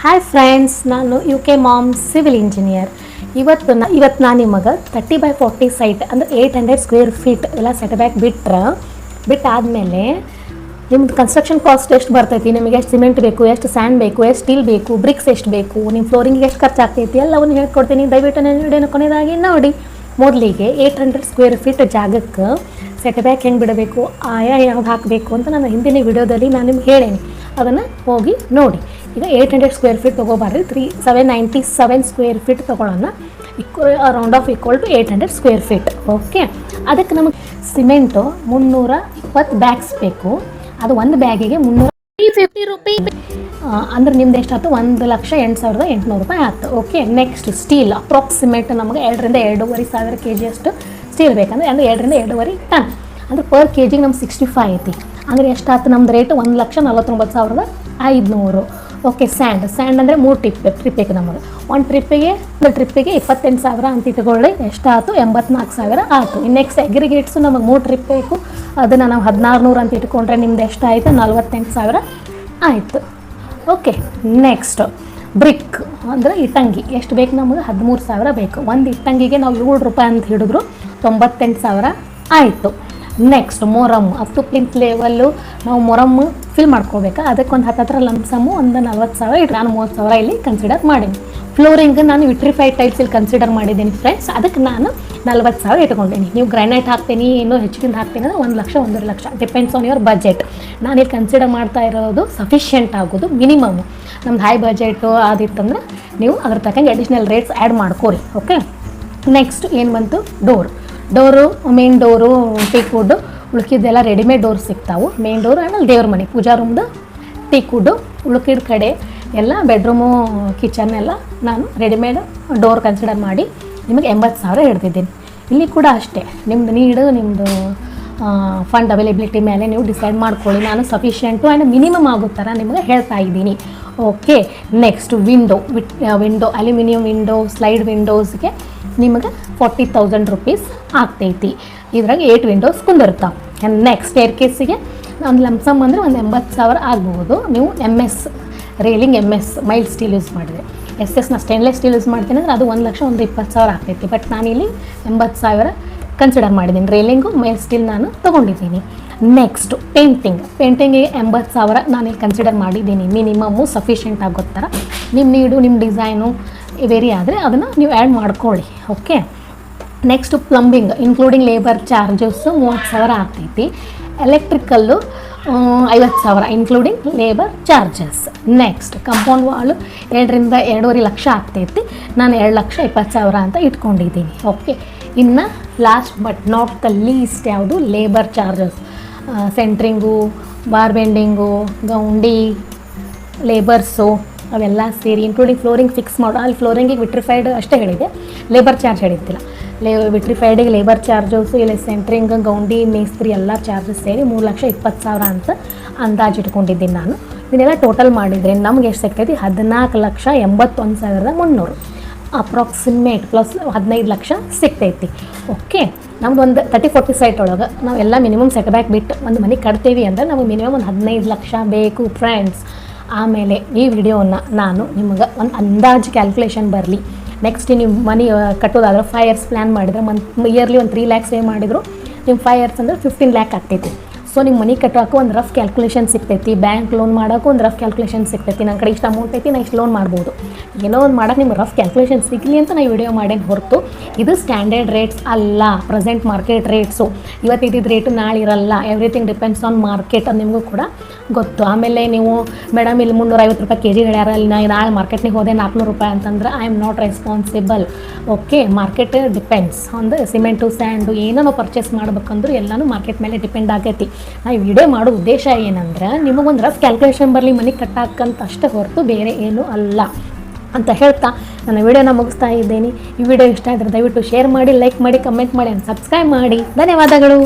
Hi friends ನಾನು U K mom civil engineer ಇವತ್ತು ನಾ ಇವತ್ತು ನಾನು ನಿಮಗೆ ತರ್ಟಿ ಬೈ ಫೋರ್ಟಿ ಸೈಟ್ ಅಂದರೆ ಏಯ್ಟ್ ಹಂಡ್ರೆಡ್ ಸ್ಕ್ವೇರ್ ಫೀಟ್ ಎಲ್ಲ ಸೆಟ್ ಬ್ಯಾಕ್ ಬಿಟ್ರೆ, ಬಿಟ್ಟಾದಮೇಲೆ ನಿಮ್ದು ಕನ್ಸ್ಟ್ರಕ್ಷನ್ ಕಾಸ್ಟ್ ಎಷ್ಟು ಬರ್ತೈತಿ? ನಿಮಗೆ ಎಷ್ಟು ಸಿಮೆಂಟ್ ಬೇಕು, ಎಷ್ಟು ಸ್ಯಾಂಡ್ ಬೇಕು, ಎಷ್ಟು ಸ್ಟೀಲ್ ಬೇಕು ಬ್ರಿಕ್ಸ್ ಎಷ್ಟು ಬೇಕು ನಿಮ್ಮ ಫ್ಲೋರಿಂಗಿಗೆ ಎಷ್ಟು ಖರ್ಚಾಗ್ತೈತಿ? ಎಲ್ಲವನ್ನು ಹೇಳ್ಕೊಡ್ತೀನಿ. ದಯವಿಟ್ಟು ವಿಡಿಯೋನ ಕೊನೆಯದಾಗಿ ನೋಡಿ. ಮೊದಲಿಗೆ ಏಯ್ಟ್ ಹಂಡ್ರೆಡ್ ಸ್ಕ್ವೇರ್ ಫೀಟ್ ಜಾಗಕ್ಕೆ ಸೆಟ್ ಬ್ಯಾಕ್ ಹೆಂಗೆ ಬಿಡಬೇಕು, ಆಯಾ ಯಾವ್ದು ಹಾಕಬೇಕು ಅಂತ ನಾನು ಹಿಂದಿನ ವಿಡಿಯೋದಲ್ಲಿ ನಾನು ನಿಮ್ಗೆ ಹೇಳೇನಿ. ಅದನ್ನು ಹೋಗಿ ನೋಡಿ. ಈಗ eight hundred square feet ತೊಗೋಬಾರ್ದು. Three seven ninety seven square feet ತೊಗೊಳೋಣ equal round off equal to eight hundred square feet okay ಅದಕ್ಕೆ ನಮಗೆ ಸಿಮೆಂಟು ಮುನ್ನೂರ ಇಪ್ಪತ್ತು ಬ್ಯಾಗ್ಸ್ ಬೇಕು. ಅದು ಒಂದು ಬ್ಯಾಗಿಗೆ ಮುನ್ನೂರ ಫಿಫ್ಟಿ ರುಪಿ. ಅಂದ್ರೆ ನಿಮ್ದು ಎಷ್ಟಾಯ್ತು? ಒಂದು ಲಕ್ಷ ಎಂಟು ಸಾವಿರದ ಎಂಟುನೂರು ರೂಪಾಯಿ ಆಯ್ತು. ಓಕೆ ನೆಕ್ಸ್ಟ್ ಸ್ಟೀಲ್ ಅಪ್ರಾಕ್ಸಿಮೇಟ್ ನಮಗೆ ಎರಡರಿಂದ ಎರಡೂವರೆ ಸಾವಿರ ಕೆ ಜಿ ಅಷ್ಟು ಸ್ಟೀಲ್ ಬೇಕಂದ್ರೆ ಅಂದ್ರೆ ಎರಡರಿಂದ ಎರಡೂವರೆ ಟನ್ ಅಂದ್ರೆ ಪರ್ ಕೆ ಜಿಗೆ ನಮ್ಗೆ ಸಿಕ್ಸ್ಟಿ ಫೈವ್ ಐತಿ. ಅಂದ್ರೆ ಎಷ್ಟಾಯ್ತು? ನಮ್ದು ರೇಟ್ ಒಂದು ಲಕ್ಷ ನಲ್ವತ್ತೊಂಬತ್ತು ಸಾವಿರದ ಐದುನೂರು. ಓಕೆ ಸ್ಯಾಂಡ್ ಸ್ಯಾಂಡ್ ಅಂದರೆ ಮೂರು ಟ್ರಿಪ್ ಬೇಕು ನಮಗೆ. ಒಂದು ಟ್ರಿಪ್ಪಿಗೆ ಒಂದು ಟ್ರಿಪ್ಪಿಗೆ ಇಪ್ಪತ್ತೆಂಟು ಸಾವಿರ ಅಂತ ಇಟ್ಕೊಳ್ಳಿ ಎಷ್ಟಾಯ್ತು? ಎಂಬತ್ನಾಲ್ಕು ಸಾವಿರ ಆಯಿತು. ನೆಕ್ಸ್ಟ್ ಅಗ್ರಿಗೇಟ್ಸು ನಮಗೆ ಮೂರು ಟ್ರಿಪ್ ಬೇಕು. ಅದನ್ನು ನಾವು ಹದಿನಾರು ನೂರು ಅಂತ ಇಟ್ಕೊಂಡ್ರೆ ನಿಮ್ದು ಎಷ್ಟಾಯಿತು? ನಲ್ವತ್ತೆಂಟು ಸಾವಿರ ಆಯಿತು. ಓಕೆ ನೆಕ್ಸ್ಟ್ ಬ್ರಿಕ್ ಅಂದರೆ ಇಟ್ಟಂಗಿ. ಎಷ್ಟು ಬೇಕು ನಮಗೆ? ಹದಿಮೂರು ಸಾವಿರ ಬೇಕು. ಒಂದು ಇಟ್ಟಂಗಿಗೆ ನಾವು ಏಳು ರೂಪಾಯಿ ಅಂತ ಹಿಡಿದ್ರು ತೊಂಬತ್ತೆಂಟು ಸಾವಿರ ಆಯಿತು. Next murram to plinth level ನಾವು ಮೊರಮ್ ಫಿಲ್ ಮಾಡ್ಕೋಬೇಕು ಅದಕ್ಕೆ ಒಂದು ಹತ್ತತ್ರ ಲಂಬ್ಸಮ್ಮು ಒಂದು ನಲ್ವತ್ತು ಸಾವಿರ ಇಟ್ಟು ನಾನು ಮೂವತ್ತು ಸಾವಿರ ಇಲ್ಲಿ ಕನ್ಸಿಡರ್ ಮಾಡೀನಿ. ಫ್ಲೋರಿಂಗ್ ನಾನು ವಿಟ್ರಿಫೈಡ್ ಟೈಲ್ಸ್ ಇಲ್ಲಿ ಕನ್ಸಿಡರ್ ಮಾಡಿದ್ದೀನಿ ಫ್ರೆಂಡ್ಸ್ ಅದಕ್ಕೆ ನಾನು ನಲ್ವತ್ತು ಸಾವಿರ ಇಟ್ಕೊಂಡೇನಿ. ನೀವು ಗ್ರಾನೈಟ್ ಹಾಕ್ತೀನಿ ಇನ್ನೂ ಹೆಚ್ಚಿಗಿಂದ ಹಾಕ್ತೀನಿ ಅಂದರೆ ಒಂದು ಲಕ್ಷ, ಒಂದೂವರೆ lakh. Depends on your budget ನಾನು ಇಲ್ಲಿ ಕನ್ಸಿಡರ್ ಮಾಡ್ತಾ ಇರೋದು ಸಫಿಷಿಯೆಂಟ್ ಆಗೋದು ಮಿನಿಮಮ್ ನಮ್ದು ಹೈ ಬಜೆಟು ಅದಿತ್ತಂದ್ರೆ ನೀವು ಅದ್ರ ತಕ್ಕಂಗೆ ಅಡಿಷ್ನಲ್ ರೇಟ್ಸ್ ಆ್ಯಡ್ ಮಾಡ್ಕೋರಿ. ಓಕೆ ನೆಕ್ಸ್ಟ್ ಏನು ಬಂತು? Door door main door teak wood ಉಳ್ಕಿದ್ದೆಲ್ಲ readymade door ಸಿಗ್ತಾವೆ. ಮೇನ್ ಡೋರ್ ಆಮೇಲೆ ದೇವ್ರ ಮನೆ, ಪೂಜಾ ರೂಮ್ದು ಟೀಕುಡ್ಡು ಉಳ್ಕಿದ ಕಡೆ ಎಲ್ಲ ಬೆಡ್ರೂಮು ಕಿಚನ್ ಎಲ್ಲ ನಾನು ರೆಡಿಮೇಡ್ ಡೋರ್ ಕನ್ಸಿಡರ್ ಮಾಡಿ ನಿಮಗೆ ಎಂಬತ್ತು ಸಾವಿರ ಹಿಡ್ದಿದ್ದೀನಿ ಇಲ್ಲಿ ಕೂಡ ಅಷ್ಟೇ ನಿಮ್ಮದು ನೀಡು ನಿಮ್ಮದು ಫಂಡ್ ಅವೈಲೇಬಿಲಿಟಿ ಮೇಲೆ ನೀವು ಡಿಸೈಡ್ ಮಾಡ್ಕೊಳ್ಳಿ. ನಾನು ಸಫಿಷಿಯೆಂಟು ಆ್ಯಂಡ್ ಮಿನಿಮಮ್ ಆಗೋ ಥರ ನಿಮಗೆ ಹೇಳ್ತಾ ಇದ್ದೀನಿ. Okay next window window aluminium window slide ವಿಂಡೋಸ್ಗೆ ನಿಮಗೆ ಫಾರ್ಟಿ ತೌಸಂಡ್ ರುಪೀಸ್ ಆಗ್ತೈತಿ. ಇದ್ರಾಗ ಏಟ್ ವಿಂಡೋಸ್ ಕುಂದಿರ್ತಾವೆ. ನೆಕ್ಸ್ಟ್ ಏರ್ ಕೇಸಿಗೆ ಒಂದು ಲಂಸಮ್ ಅಂದರೆ ಒಂದು ಎಂಬತ್ತು ಸಾವಿರ ಆಗ್ಬೋದು. ನೀವು M S railing M S mild steel use ಮಾಡಿದೆ S S stainless steel use ಮಾಡ್ತೀನಿ ಅಂದರೆ ಅದು ಒಂದು ಲಕ್ಷ ಒಂದು ಇಪ್ಪತ್ತು ಸಾವಿರ ಆಗ್ತೈತಿ. ಬಟ್ ನಾನಿಲ್ಲಿ ಎಂಬತ್ತು ಸಾವಿರ ಕನ್ಸಿಡರ್ ಮಾಡಿದ್ದೀನಿ. ರೇಲಿಂಗು ಮೈಲ್ ಸ್ಟೀಲ್ ನಾನು ತೊಗೊಂಡಿದ್ದೀನಿ. ನೆಕ್ಸ್ಟ್ ಪೇಂಟಿಂಗ್ ಪೇಂಟಿಂಗಿಗೆ ಎಂಬತ್ತು ಸಾವಿರ ನಾನಿಲ್ಲಿ ಕನ್ಸಿಡರ್ ಮಾಡಿದ್ದೀನಿ. ಮಿನಿಮಮ್ಮು ಸಫಿಷಿಯೆಂಟ್ ಆಗೋ ಥರ ನಿಮ್ಮ ನೀಡು ನಿಮ್ಮ ಡಿಸೈನು ವೇರಿ ಆದರೆ ಅದನ್ನು ನೀವು ಆ್ಯಡ್ ಮಾಡ್ಕೊಳ್ಳಿ okay next plumbing including labour charges ಮೂವತ್ತು ಸಾವಿರ ಆಗ್ತೈತಿ. ಎಲೆಕ್ಟ್ರಿಕಲ್ಲು ಐವತ್ತು ಸಾವಿರ including labour charges next compound wall ಎರಡರಿಂದ ಎರಡೂವರೆ ಲಕ್ಷ ಆಗ್ತೈತಿ. ನಾನು ಎರಡು ಲಕ್ಷ ಇಪ್ಪತ್ತು ಸಾವಿರ ಅಂತ ಇಟ್ಕೊಂಡಿದ್ದೀನಿ ಓಕೆ ಇನ್ನು last but not the least ಯಾವುದು? Labour charges centring bar bending Goundi labours ಅವೆಲ್ಲ ಸೇರಿ ಇನ್ಕ್ಲೂಡಿಂಗ್ ಫ್ಲೋರಿಂಗ್ ಫಿಕ್ಸ್ ಮಾಡೋ. ಅಲ್ಲಿ ಫ್ಲೋರಿಂಗಿಗೆ ವಿಟ್ರಿಫೈಡ್ ಅಷ್ಟೇ ಹೇಳಿದೆ. ಲೇಬರ್ ಚಾರ್ಜ್ ಹೇಳಿದ್ದಿಲ್ಲ. ಲೇ ವಿಟ್ರಿಫೈಡಿಗೆ ಲೇಬರ್ ಚಾರ್ಜಸ್ಸು ಇಲ್ಲಿ ಸೆಂಟ್ರಿಂಗ್ ಗೌಂಡಿ, ಮೇಸ್ತ್ರಿ ಎಲ್ಲ ಚಾರ್ಜಸ್ ಸೇರಿ ಮೂರು ಲಕ್ಷ ಇಪ್ಪತ್ತು ಸಾವಿರ ಅಂತ ಅಂದಾಜು ಇಟ್ಕೊಂಡಿದ್ದೀನಿ ನಾನು. ಇದನ್ನೆಲ್ಲ ಟೋಟಲ್ ಮಾಡಿದರೆ ನಮ್ಗೆ ಎಷ್ಟು ಸಿಗ್ತೈತಿ? ಹದಿನಾಲ್ಕು ಲಕ್ಷ ಎಂಬತ್ತೊಂದು ಸಾವಿರದ ಮುನ್ನೂರು. ಅಪ್ರಾಕ್ಸಿಮೇಟ್ ಪ್ಲಸ್ ಹದಿನೈದು ಲಕ್ಷ ಸಿಗ್ತೈತಿ. ಓಕೆ ನಮ್ದೊಂದು ತರ್ಟಿ ಫೋರ್ಟಿ ಸೈಟ್ ಒಳಗೆ ನಾವೆಲ್ಲ ಮಿನಿಮಮ್ ಸೆಟ್ ಬ್ಯಾಕ್ ಬಿಟ್ಟು ಒಂದು ಮನೆ ಕಟ್ತೀವಿ ಅಂದರೆ ನಮಗೆ ಮಿನಿಮಮ್ ಒಂದು ಹದಿನೈದು ಲಕ್ಷ ಬೇಕು ಫ್ರೆಂಡ್ಸ್ ಆಮೇಲೆ ಈ ವಿಡಿಯೋನ ನಾನು ನಿಮಗೆ ಒಂದು ಅಂದಾಜು ಕ್ಯಾಲ್ಕುಲೇಷನ್ ಬರಲಿ. ನೆಕ್ಸ್ಟ್ ನೀವು ಮನಿ ಕಟ್ಟೋದಾದ್ರೆ ಫೈವ್ ಇಯರ್ಸ್ ಪ್ಲ್ಯಾನ್ ಮಾಡಿದ್ರೆ ಮಂತ್ ಇಯರ್ಲಿ ಒಂದು ತ್ರೀ ಲ್ಯಾಕ್ಸ್ ಸೇವ್ ಮಾಡಿದ್ರು ನಿಮ್ಮ ಫೈವ್ ಇಯರ್ಸ್ ಅಂದರೆ ಫಿಫ್ಟೀನ್ ಲ್ಯಾಕ್ ಆಗ್ತೈತಿ. ಸೊ ನಿಮ್ಮ ಮನೆ ಕಟ್ಟೋಕೆ ಒಂದು ರಫ್ ಕ್ಯಾಲ್ಕುಲೇಷನ್ ಸಿಗ್ತೈತಿ. ಬ್ಯಾಂಕ್ ಲೋನ್ ಮಾಡೋಕ್ಕೂ ಒಂದು ರಫ್ ಕ್ಯಾಲ್ಕುಲೇಷನ್ ಸಿಗ್ತೈತಿ. ನನ್ನ ಕಡೆ ಇಷ್ಟು ಅಮೌಂಟ್ ಐತಿ ನಾನು ಇಷ್ಟು ಲೋನ್ ಮಾಡ್ಬೋದು. ಏನೋ ಒಂದು ಮಾಡೋಕೆ ನಿಮ್ಗೆ ರಫ್ ಕ್ಯಾಲ್ಕುಲೇಷನ್ ಸಿಗಲಿ ಅಂತ ನಾನು ವಿಡಿಯೋ ಮಾಡೇನು ಹೊರತು. ಇದು ಸ್ಟ್ಯಾಂಡರ್ಡ್ ರೇಟ್ಸ್ ಅಲ್ಲ ಪ್ರೆಸೆಂಟ್ ಮಾರ್ಕೆಟ್ ರೇಟ್ಸು ಇವತ್ತು ಇದ್ದಿದ್ದು ರೇಟು ನಾಳೆ ಇರಲ್ಲ. ಎವ್ರಿಥಿಂಗ್ ಡಿಪೆಂಡ್ಸ್ ಆನ್ ಮಾರ್ಕೆಟ್ ಅದು ನಿಮಗೂ ಕೂಡ ಗೊತ್ತು. ಆಮೇಲೆ ನೀವು, ಮೇಡಮ್, ಇಲ್ಲಿ ಮುನ್ನೂರ ಐವತ್ತು ರೂಪಾಯಿ ಕೆ ಜಿ ಹೇಳ್ಯಾರ ಇಲ್ಲಿ ನಾ ನಾಳೆ ಮಾರ್ಕೆಟ್ನಿಗೆ ಹೋದೆ ನಾಲ್ಕುನೂರು ರೂಪಾಯಿ ಅಂತಂದ್ರೆ I am not responsible okay market depends ಒಂದು ಸಿಮೆಂಟು ಸ್ಯಾಂಡು ಏನೋ ಪರ್ಚೇಸ್ ಮಾಡ್ಬೇಕಂದ್ರೂ ಎಲ್ಲನೂ ಮಾರ್ಕೆಟ್ ಮೇಲೆ ಡಿಪೆಂಡ್ ಆಗೈತಿ. ಈ ವಿಡಿಯೋ ಮಾಡೋ ಉದ್ದೇಶ ಏನಂದ್ರೆ ನಿಮಗೊಂದು ರಫ್ ಕ್ಯಾಲ್ಕುಲೇಷನ್ ಬರಲಿ, ಮನೆ ಕಟ್ಟಾಕಂತ ಅಷ್ಟೇ ಹೊರತು ಬೇರೆ ಏನೂ ಅಲ್ಲ ಅಂತ ಹೇಳ್ತಾ ನನ್ನ ವಿಡಿಯೋನ ಮುಗಿಸ್ತಾ ಇದ್ದೀನಿ. ಈ ವಿಡಿಯೋ ಇಷ್ಟ ಆದರೆ ದಯವಿಟ್ಟು ಶೇರ್ ಮಾಡಿ ಲೈಕ್ ಮಾಡಿ ಕಮೆಂಟ್ ಮಾಡಿ ಸಬ್ಸ್ಕ್ರೈಬ್ ಮಾಡಿ. ಧನ್ಯವಾದಗಳು.